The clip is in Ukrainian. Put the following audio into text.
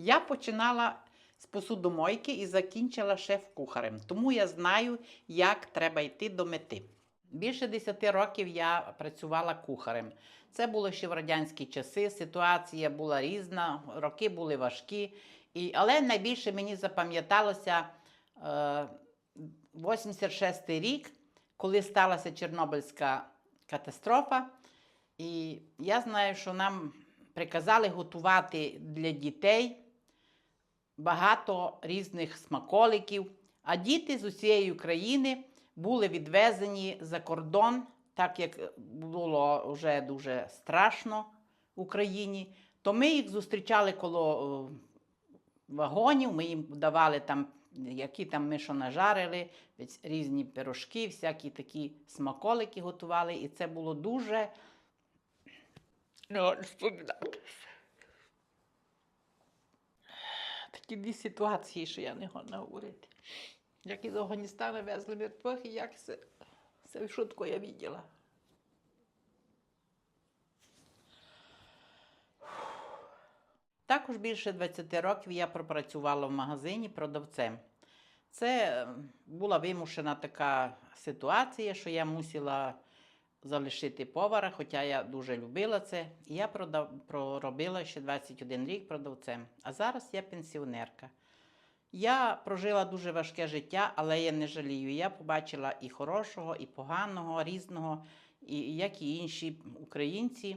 Я починала з посудомойки і закінчила шеф-кухарем, тому я знаю, як треба йти до мети. Більше 10 років я працювала кухарем. Це було ще в радянські часи, ситуація була різна, роки були важкі. І, але найбільше мені запам'яталося е, 86 рік, коли сталася Чорнобильська катастрофа. І я знаю, що нам приказали готувати для дітей багато різних смаколиків, а діти з усієї України були відвезені за кордон, так як було вже дуже страшно в Україні. То ми їх зустрічали коло е, вагонів, ми їм давали там, які там ми що нажарили, різні пирожки, всякі такі смаколики готували. І це було дуже. Не Такі ситуації, що я не годна говорити. Як із Афганістана везли мертвих, і як це, це шутку я бачила. Також більше 20 років я пропрацювала в магазині продавцем. Це була вимушена така ситуація, що я мусила залишити повара, хоча я дуже любила це. Я продав, проробила ще 21 рік продавцем. А зараз я пенсіонерка. Я прожила дуже важке життя, але я не жалію. Я побачила і хорошого, і поганого, різного, і як і інші українці.